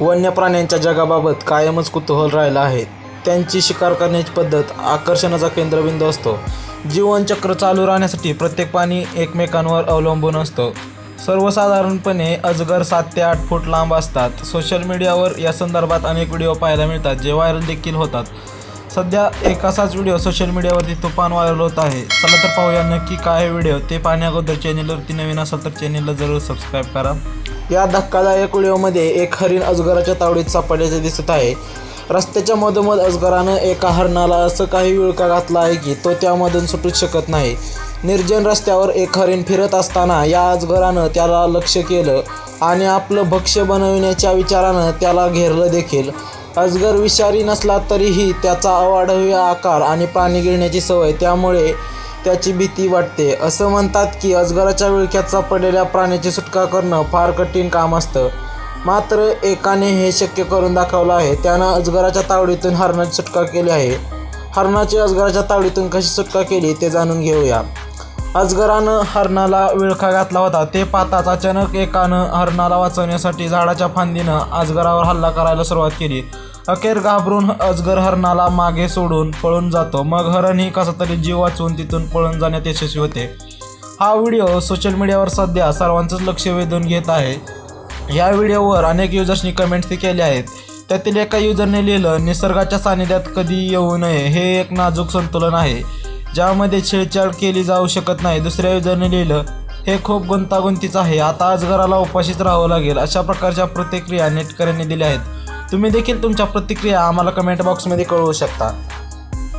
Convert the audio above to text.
वन्य प्राण्यांच्या जगाबाबत कायमच कुतूहल राहिलं आहे. त्यांची शिकार करण्याची पद्धत आकर्षणाचा केंद्रबिंदू असतो. जीवनचक्र चालू राहण्यासाठी प्रत्येक पाणी एकमेकांवर अवलंबून असतं. सर्वसाधारणपणे अजगर सात ते आठ फूट लांब असतात. सोशल मीडियावर या संदर्भात अनेक व्हिडिओ पाहायला मिळतात जे व्हायरल देखील होतात. सध्या एक असाच व्हिडिओ सोशल मीडियावरती तुफान व्हायरल होत आहे. चला तर पाहूया नक्की काय व्हिडिओ ते पाहण्याअगोदर चॅनेलवरती नवीन असाल तर चॅनेलला जरूर सबस्क्राईब करा. या धक्कादायक व्हिडिओमध्ये एक हरिण अजगराच्या तावडीत सापडल्याचे दिसत आहे. रस्त्याच्या मधोमध अजगरानं एका हरणाला असं काही विळका घातला आहे की तो त्यामधून सुटूच शकत नाही. निर्जन रस्त्यावर एक हरिण फिरत असताना या अजगरानं त्याला लक्ष केलं आणि आपलं भक्ष्य बनविण्याच्या विचारानं त्याला घेरलं देखील. अजगर विषारी नसला तरीही त्याचा अवाढव्य आकार आणि पाणी गिळण्याची सवय त्यामुळे त्याची भीती वाटते. असं म्हणतात की अजगराच्या विळख्यात सापडलेल्या प्राण्याची सुटका करणं फार कठीण काम असतं. मात्र एकाने हे शक्य करून दाखवलं आहे. त्यानं अजगराच्या तावडीतून हरणाची सुटका केली आहे. हरणाची अजगराच्या तावडीतून कशी सुटका केली ते जाणून घेऊया. अजगरानं हरणाला विळखा घातला होता. ते पाहताच अचानक एकानं हरणाला वाचवण्यासाठी झाडाच्या फांदीनं अजगरावर हल्ला करायला सुरुवात केली. अखेर घाबरून अजगर हरणाला मागे सोडून पळून जातो. मग हरणही कसा तरी जीव वाचवून तिथून पळून जाण्यात यशस्वी होते. हा व्हिडिओ सोशल मीडियावर सध्या सर्वांचंच लक्ष वेधून घेत आहे. या व्हिडिओवर अनेक युजर्सनी कमेंट्सही केले आहेत. त्यातील एका युजरने लिहिलं निसर्गाच्या सानिध्यात कधी येऊ नये हे एक नाजूक संतुलन आहे. ज्यामध्ये छेडछाड केली जाऊ शकत नाही. दुसऱ्या युजरने लिहिलं हे खूप गुंतागुंतीचं आहे. आता अजगराला उपाशीच राहावं लागेल. अशा प्रकारच्या प्रतिक्रिया नेटकऱ्यांनी दिल्या आहेत. तुम्ही देखील तुमच्या प्रतिक्रिया आम्हाला कमेंट बॉक्समध्ये कळवू शकता.